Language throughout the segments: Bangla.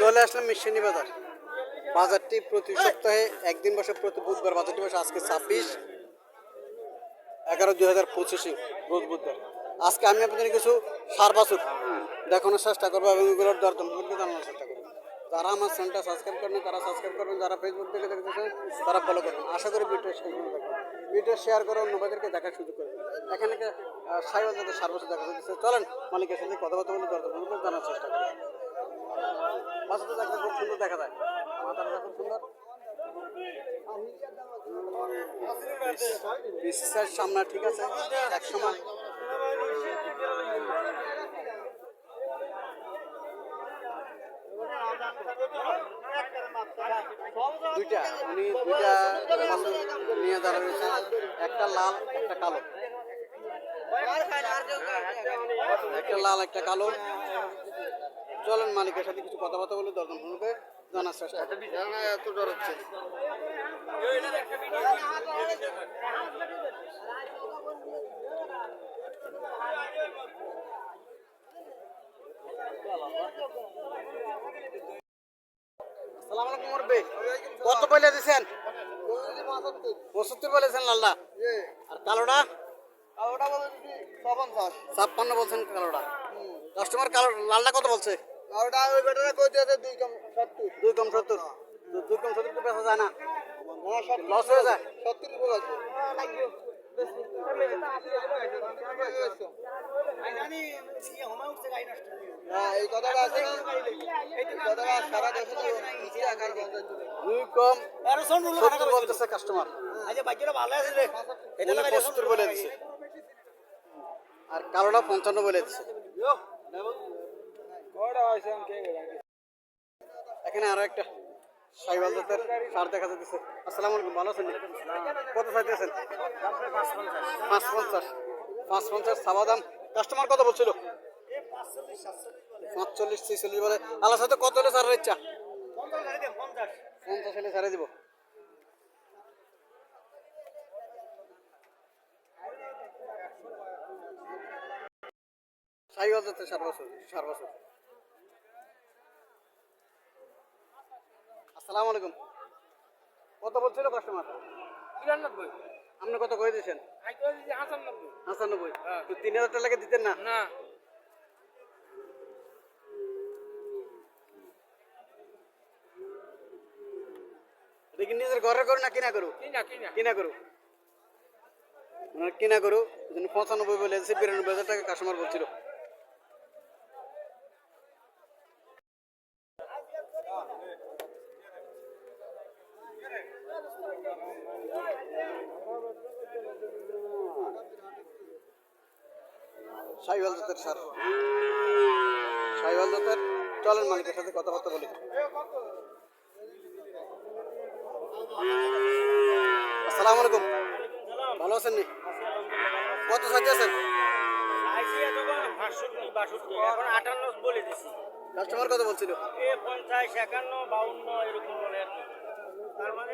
চলে আসলাম মিশনি বাজার। বাজারটি প্রতি সপ্তাহে একদিন বসে, প্রতি বুধবার। বাজারটি বসে আজকে ছাব্বিশ এগারো দুই হাজার পঁচিশে, রোজ বুধবার। আজকে আমি আপনাদের কিছু সার বাছুর দেখানোর চেষ্টা করব এবং এগুলোর দর সম্পর্কে জানানোর চেষ্টা করব। যারা আমার চ্যানেলটা সাবস্ক্রাইব করেন তারা সাবস্ক্রাইব করবেন। যারা ফেসবুক থেকে দেখতেছেন, তারা ফলো করবেন। আশা করি ভিডিও পর্যন্ত দেখবেন। ভিডিও শেয়ার করে অন্যদেরকে দেখার সুযোগ করবেন এখানে সাইবার যাদের সার বছর দেখা যাচ্ছে, চলেন মালিকের সাথে কথাবার্তা বলে দর সম্পর্কে জানার চেষ্টা করি। বাসাতে দেখলে খুব সুন্দর দেখা যায়। মাথাটা খুব সুন্দর। সামনা, ঠিক আছে? এক সময়। দুইটা, উনি দুইটা নিয়ে দাঁড়া রয়েছে, একটা লাল, একটা কালো। একটা লাল, একটা কালো। চলেন মালিকের সাথে কিছু কথাবার্তা বলে দর্শন শুনবে জানার চেষ্টা এত ডর হচ্ছে। আসসালামু আলাইকুম কত বলে দিছেন? পঁচাত্তর বলেছেন লাল্লা আর কালোটা? ছাপ্পান্ন বলছেন কালোটা। কাস্টমার কালো লালটা কত বলছে? দুই কম সত্তর। দু- দুই কম সত্তর? তো বেচা যায় না লস হয়ে যায়? এই কথাটা আছে এই কথাটা সারা দেশে দুই কম সত্তর বলতেছে কাস্টমার পঁচাত্তর বলে দিচ্ছে আর কালোটা পঞ্চান্ন বলে দিচ্ছে এখানে আরও একটা সাইবাল জাতের সার দেখা যাচ্ছে আসসালামু আলাইকুম, ভালো আছেন কত চাইতেছেন পাঁচ পঞ্চাশ পাঁচ পঞ্চাশ সাবা দাম। কাস্টমার কত বলছিল? পাঁচচল্লিশ, ছিচল্লিশ বলে। আল্লাহ সাথে কত হলে সারের ইচ্ছা? পঞ্চাশ হলে সারে দিব। সাইবাল জাতের সার বছর সার বছর। আসসালামু আলাইকুম। কত বলছিল কাস্টমার বিরানব্বই। আপনি কত করে দিয়েছেন? হাসানব্বই হাসানব্বই তো তিন হাজার টাকা দিতেন না? না। নিজের ঘরে করু না কিনা করু কিনা করু মানে কিনা করু যেন পঁচানব্বই বলে বিরানব্বই হাজার টাকা কাস্টমার বলছিল। সাইওয়াল জাতের সার। সাইওয়াল জাতের চলেন মালিকের সাথে কথাবার্তা বলি। আসসালামু আলাইকুম। ভালো আছেন নি? কত সাথে আছেন? কাস্টমার কত বলছিল? পঞ্চাশ একান্ন বাউন্ন এরকম বলে মানে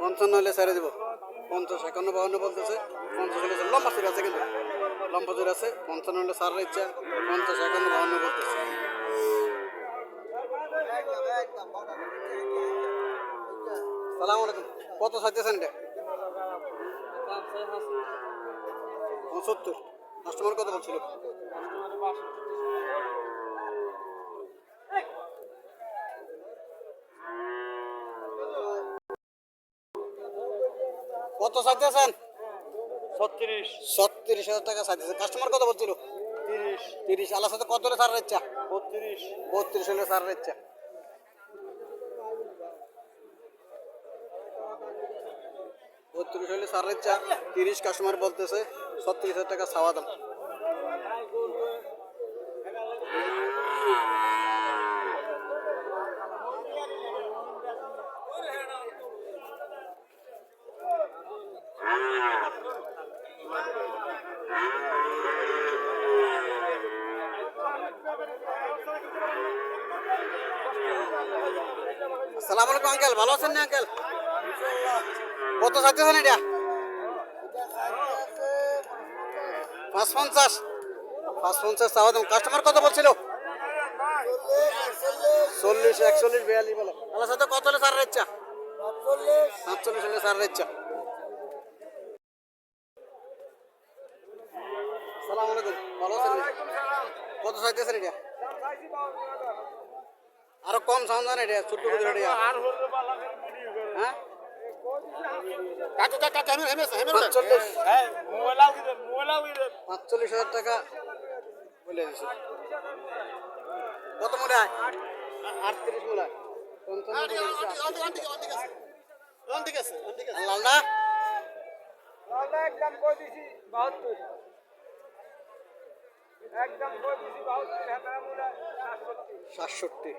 পঞ্চান্ন হলে ছেড়ে দেবো। পঞ্চাশ একান্ন বাউন্ন বলতেছে। পঞ্চাশ হলে লম্বা চুরি আছে কিন্তু। লম্বা আছে, পঞ্চান্ন হলে সার ইচ্ছা, পঞ্চাশ একান্ন বাউন্ন বলতেছে সালাম আলাইকুম। কত সাইতেছেন এটা? পঁচাত্তর। কাস্টমার কত বলছিল? কত চাইতেছেন? ছত্রিশ। ছত্রিশ হাজার টাকা চাইতেছেন কাস্টমার কত বলছিল? তিরিশ। তিরিশ। আল্লাহ সাথে কত হলে সার ইচ্ছা বত্রিশ। বত্রিশ হলে সার ইচ্ছা বত্রিশ হলে সার ইচ্ছা তিরিশ কাস্টমার বলতেছে ছত্রিশ হাজার টাকা চাওয়া দাম। আলাইকুম, আঙ্কেল। ভালো আছেন না, আঙ্কেল? কত চাইতেছেন এটা? পাঁচ পঞ্চাশ পাঁচ পঞ্চাশ চাওয়া কাস্টমার কত বলছিল? চল্লিশ, একচল্লিশ, বিয়াল্লিশ বলো। আল্লাহ সাথে কত হলে সার ইচ্ছা? সাতচল্লিশ হলে সার ইচ্ছা। সালাম আলাইকুম। ভালো আছেন কত চাইতেছেন এটা? আরও কম সাউন্ড এটা ছোট্ট করে এটা হ্যাঁ? পাঁচচল্লিশ। পাঁচচল্লিশ হাজার টাকা বলে দিছে। কত মনে হয় আটত্রিশ মনে হয়। আর লালদা একদম দিছি? বাহাত্তর। একদম কই দিছি? বাহাত্তর হাজার মূলা সাতষট্টি।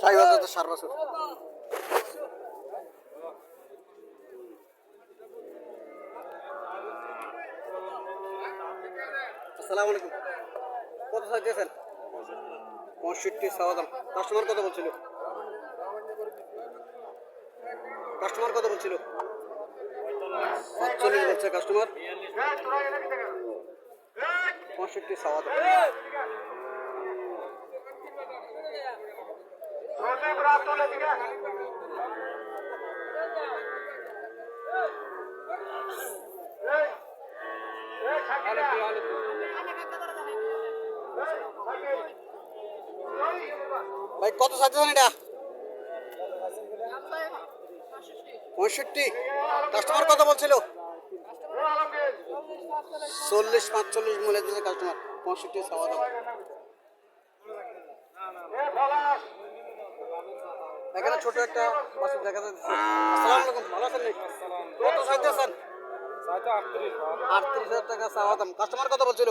ষাট হাজার সার বছর আসসালামু আলাইকুম। কত চাইতেছেন পঁয়ষট্টি সাওয়াদাম কাস্টমার কত বলছিল? কাস্টমার কত বলছিল? সাতচল্লিশ বলছে কাস্টমার। পঁয়ষট্টি সাওয়াদাম ভাই কত চাইতেছেন এটা? পঁয়ষট্টি। কাস্টমার কত বলছিল? চল্লিশ পাঁচচল্লিশ মূল্য দিয়েছে কাস্টমার। পঁয়ষট্টি দাম এখানে ছোট একটা বাসুর দেখা যাচ্ছে। আসসালামু আলাইকুম, ভালো আছেন? কত চাইতেছেন আটত্রিশ হাজার টাকা চাওয়া দাম কাস্টমার কত বলছিল?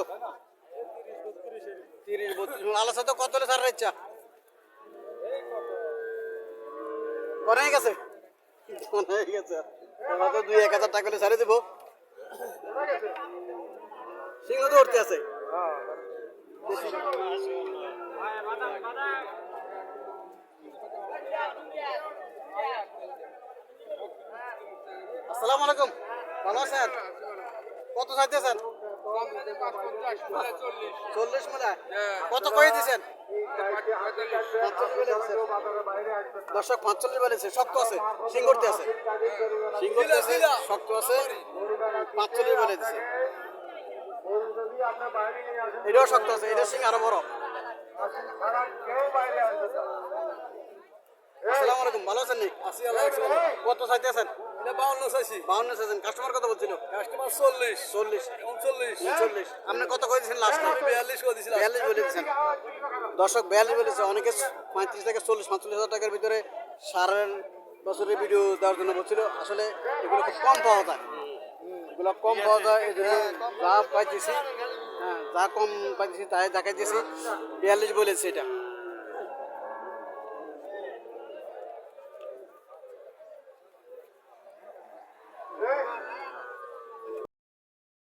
তিরিশ বত্রিশ। আলাদা সাথে কত হলে সার ইচ্ছা। অনেক গেছে? অনেক এবার তো দুই এক হাজার টাকা হলে ছাড়ে দেবো। সিংহ তো আছে। আসসালামু আলাইকুম। ভালো আছেন? কত চাইতেছেন? চল্লিশ মনে? কত বলে দিছেন। দর্শক, পাঁচচল্লিশ বলেছে শক্ত আছে, সিঙ্গরতে আছে। সিঙ্গরতে আছে, শক্ত আছে, পাঁচচল্লিশ বলে দিছে। এটাও শক্ত আছে, এটা সিং আরও বড়। আসসালামু আলাইকুম ভালো আছেন নি? কত চাইতেছেন বাউন্ন চাইছি। বাউন্ন চাইছেন। কাস্টমার কত বলছিল? কাস্টমার চল্লিশ। চল্লিশ। উনচল্লিশ। উনচল্লিশ। আপনি কত করে দিয়েছেন লাস্ট বিয়াল্লিশ করে দিছিলাম বিয়াল্লিশ বলে দর্শক বিয়াল্লিশ বলেছে অনেকে পঁয়ত্রিশ থেকে চল্লিশ পঁয়তাল্লিশ হাজার টাকার ভিতরে সারের বছরের ভিডিও দেওয়ার জন্য বলছিল। আসলে এগুলো খুব কম পাওয়া যায়। এগুলো কম পাওয়া যায় এই জন্য যা পাইতেছি হ্যাঁ যা কম পাইতেছি তাই দেখাইতেছি। বিয়াল্লিশ বলেছে এটা।